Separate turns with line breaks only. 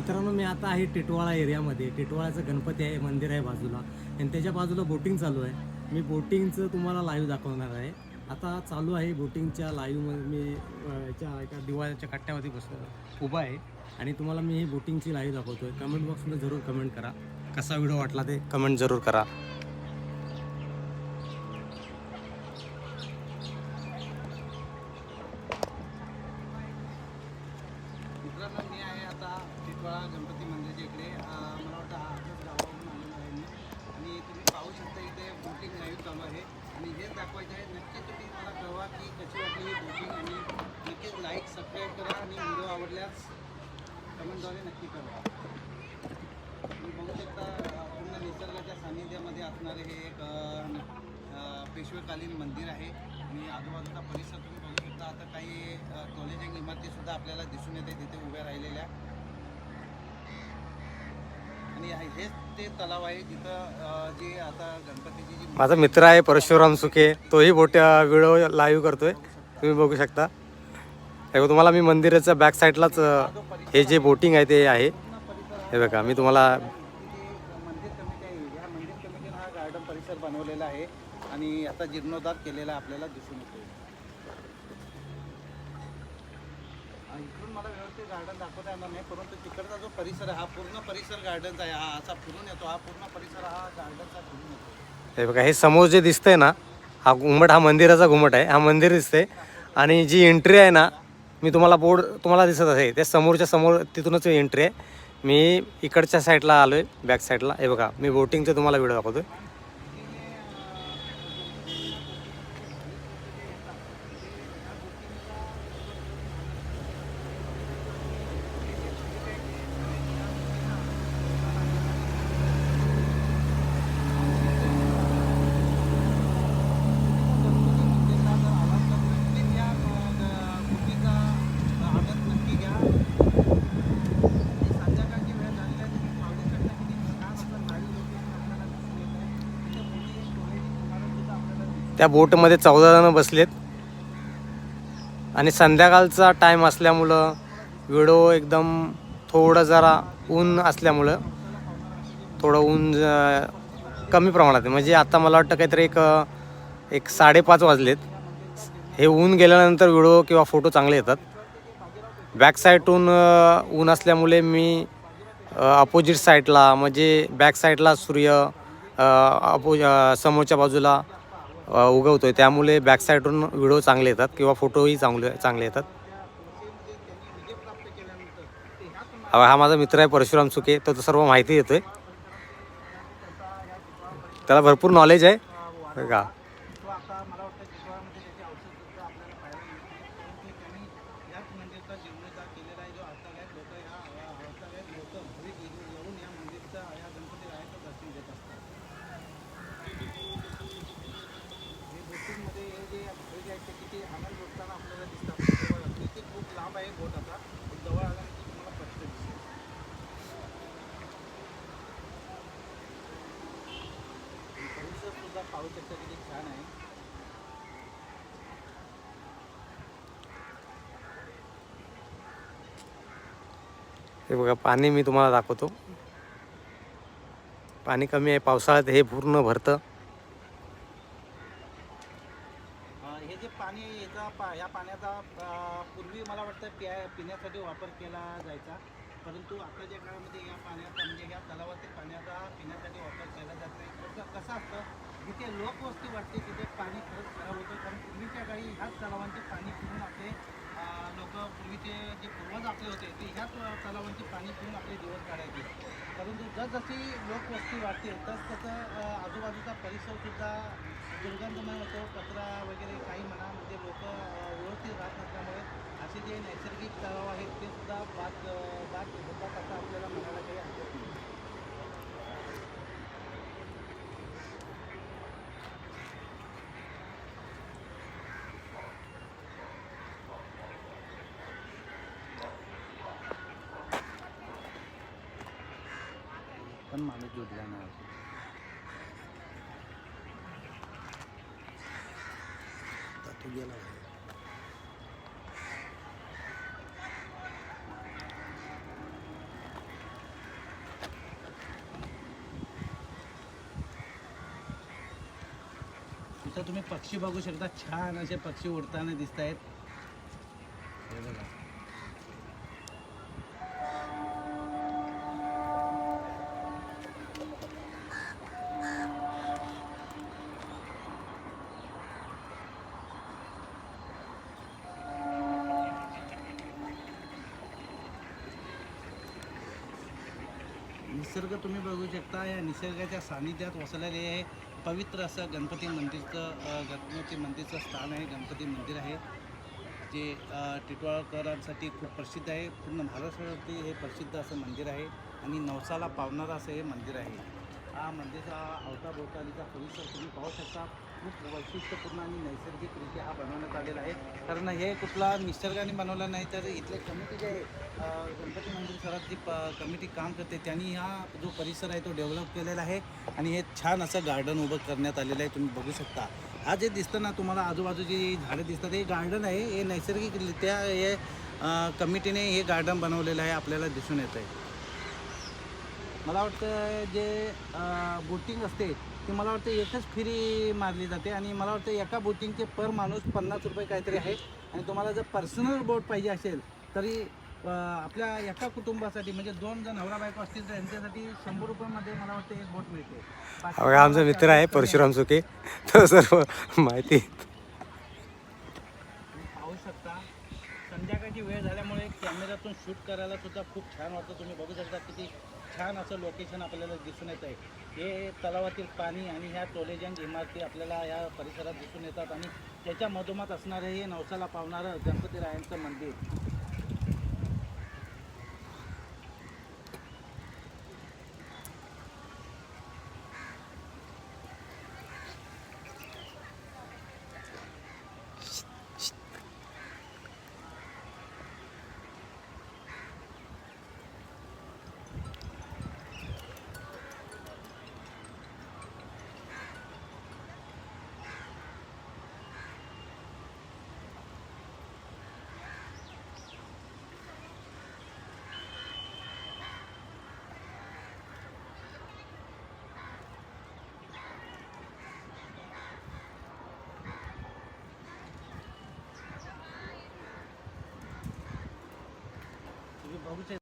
मित्रांनो मी आता आहे टिटवाळा एरियामध्ये. टिटवाळ्याचं गणपती आहे मंदिर आहे बाजूला. आणि त्याच्या बाजूला बोटिंग चालू आहे. मी बोटिंगचं तुम्हाला लाईव्ह दाखवणार आहे. आता चालू आहे बोटिंगच्या लाईव्हमध्ये मी याच्या एका दिवाळ्याच्या कट्ट्यावरती बसलो उभा आहे. आणि तुम्हाला मी ही बोटिंगची लाईव्ह दाखवतो आहे कमेंट बॉक्समध्ये जरूर कमेंट करा. कसा व्हिडिओ वाटला ते कमेंट जरूर करा
मित्रांनो मी आहे आता टिटवाळा गणपती मंदिरच्या इकडे अं, मला वाटतं हा आजच गावावरून आलेलो आहे मी आणि तुम्ही पाहू शकता इथे बोटिंग लाईव्ह चालू आहे. आणि हेच दाखवायचं आहे नक्की तुम्ही मला कळवा की कशी वाटली ही बुकिंग आणि नक्कीच लाईक सबस्क्राईब करा आणि व्हिडिओ आवडल्यास कमेंटद्वारे नक्की कळवा. तुम्ही बघू शकता पूर्ण निसर्गाच्या सानिध्यामध्ये असणारे हे एक पेशवेकालीन मंदिर आहे. आणि आजूबाजूचा परिसर तुम्ही बघू शकता. आता काही कॉलेजिंग इमारतीसुद्धा आपल्याला दिसून येते तिथे उभ्या राहिलेल्या. आणि हेच ते तलाव आहे जिथं जे जी आता गणपतीची
माझा मित्र आहे परशुराम सुखे तोही बोट व्हिडिओ लाईव्ह करतोय तुम्ही बघू शकता हे तुम्हाला मी मंदिराच्या बॅक साईडलाच हे जे बोटिंग आहे ते आहे हे बघा मी तुम्हाला
मंदिर कमिटी मंदिर हा गार्डन परिसर बनवलेला आहे आणि आता जीर्णोद्धार केलेला आपल्याला दिसून येतो आणि इकडून मला व्यवस्थित गार्डन दाखवता येणार नाही परंतु तिकडचा जो परिसर आहे हा पूर्ण परिसर गार्डनचा आहे हा असा फिरून येतो हा पूर्ण परिसर हा गार्डनचा फिरून येतो
हे बघा हे समोर जे दिसतंय ना हा घुमट हा मंदिराचा घुमट आहे. हा मंदिर दिसते आणि जी एंट्री आहे ना मी तुम्हाला बोर्ड तुम्हाला दिसत असेल त्या समोरच्या समोर तिथूनच एंट्री आहे. मी इकडच्या साईडला आलो आहे बॅक साईडला हे बघा मी बोटिंगचं तुम्हाला व्हिडिओ दाखवतो त्या बोटमध्ये चौदा जण बसलेत. आणि संध्याकाळचा टाईम असल्यामुळं व्हिडिओ एकदम थोडं जरा ऊन असल्यामुळं थोडं ऊन ज- कमी प्रमाणात आहे. म्हणजे आता मला वाटतं काहीतरी एक एक साडेपाच वाजलेत. हे ऊन गेल्यानंतर व्हिडिओ किंवा फोटो चांगले येतात. बॅक साईडून ऊन असल्यामुळे मी अपोजिट साईडला म्हणजे बॅक साईडला सूर्य अपोज अपो समोरच्या बाजूला उगवतो आहे त्यामुळे बॅक व्हिडिओ चांगले येतात किंवा फोटोही चांगले चांगले येतात. हा माझा मित्र आहे परशुराम सुके. तो सर्व माहिती देतोय. त्याला भरपूर नॉलेज आहे. का
तो आता मला वाटतं चितवाळामध्ये त्याची औषध सुद्धा आपल्याला पाहायला मिळते परंतु त्यांनी याच मंदिरचा जीर्णोद्धार केलेला आहे जो अर्थालयात लोक ह्या अर्थालयात लोक भाविक येऊन येऊन या मंदिरचा या गणपती रायाचं दर्शन घेत असतात हे बोटिंगमध्ये हे जे भाविक आहेत ते किती आनंद लुटताना आपल्याला दिसतात जवळ असले ते खूप लांब आहे बोट आता पण जवळ आल्यानंतर तुम्हाला स्पष्ट दिसेल परिसर सुद्धा पाहू शकता किती छान आहे.
हे बघा पाणी मी तुम्हाला दाखवतो. पाणी कमी आहे पावसाळ्यात हे पूर्ण भरतं.
हे जे पाणी याचा पा या पाण्याचा पूर्वी मला वाटतं प्या पिण्यासाठी वापर केला जायचा. परंतु आताच्या काळामध्ये या पाण्याचा म्हणजे या तलावातील पाण्याचा पिण्यासाठी वापर केला जात नाही. कसं असतं? जिथे लोकवस्ती वाटते तिथे पाणी खरंच खराब होतं. कारण पूर्वीच्या काळी ह्याच तलावांचे पाणी पिऊन आपले लोक पूर्वीचे जे पूर्वज आपले होते ते ह्याच तलावांचे पाणी पिऊन आपले दिवस काढायचे. परंतु जसजशी लोकवस्ती वाढते तस तसं आजूबाजूचा परिसरसुद्धा दुर्गंधमय होतो. कचरा वगैरे काही म्हणा म्हणजे लोक व्यवस्थित राहत नसल्यामुळे असे जे नैसर्गिक तलाव आहेत ते सुद्धा बाद बाद होतात असं आपल्याला म्हणायला काही हरकत नाही. माणूस जोडला नाही.
गेला
तुम्ही पक्षी बघू शकता. छान असे पक्षी उडताना दिसत आहेत निसर्ग तुम्ही बघू शकता. या निसर्गाच्या सानिध्यात वसलेले हे पवित्र असं गणपती मंदिरचं गणपती मंदिरचं स्थान आहे. गणपती मंदिर आहे जे टिटवाळकरांसाठी खूप प्रसिद्ध आहे. पूर्ण महाराष्ट्रावरती हे प्रसिद्ध असं मंदिर आहे. आणि नवसाला पावणारं असं हे मंदिर आहे. हा मंदिराचा अवताभोवतालीचा परिसर तुम्ही पाहू शकता. खूप वैशिष्ट्यपूर्ण आणि नैसर्गिकरित्या हा बनवण्यात आलेला आहे. कारण हे कुठला निसर्गाने बनवला नाही तर इथले कमिटी जे आहे गणपती मंदिर सरात जी प कमिटी काम करते त्यांनी हा जो परिसर आहे तो डेव्हलप केलेला आहे. आणि हे छान असं गार्डन उभं करण्यात आलेलं आहे तुम्ही बघू शकता. हा जे दिसतं ना तुम्हाला आजूबाजूची झाडं दिसतात हे गार्डन आहे. हे नैसर्गिकरित्या हे कमिटीने हे गार्डन बनवलेलं आहे आपल्याला दिसून येतं आहे मला वाटतं जे बोटिंग असते ती मला वाटतं एकच फेरी मारली जाते आणि मला वाटतं एका बोटिंगचे पर माणूस पन्नास रुपये काहीतरी आहे. आणि तुम्हाला जर पर्सनल बोट पाहिजे असेल तरी आपल्या एका कुटुंबासाठी म्हणजे दोन जण नवरा बायको असतील तर यांच्यासाठी शंभर रुपयामध्ये मला वाटतं एक बोट मिळते.
आमचा मित्र आहे परशुराम सुके. तो सर्व माहिती.
पाहू शकता. संध्याकाळची वेळ झाल्यामुळे कॅमेऱ्यातून शूट करायला सुद्धा खूप छान वाटतं. तुम्ही बघू शकता किती छान असं लोकेशन आपल्याला दिसून येत आहे. हे तलावातील पाणी आणि ह्या टोलेजंग इमारती आपल्याला या परिसरात दिसून येतात आणि त्याच्या मधोमध असणारं हे नवसाला पावणारं गणपतीरायांचं मंदिर. तुम्ही बघू शकता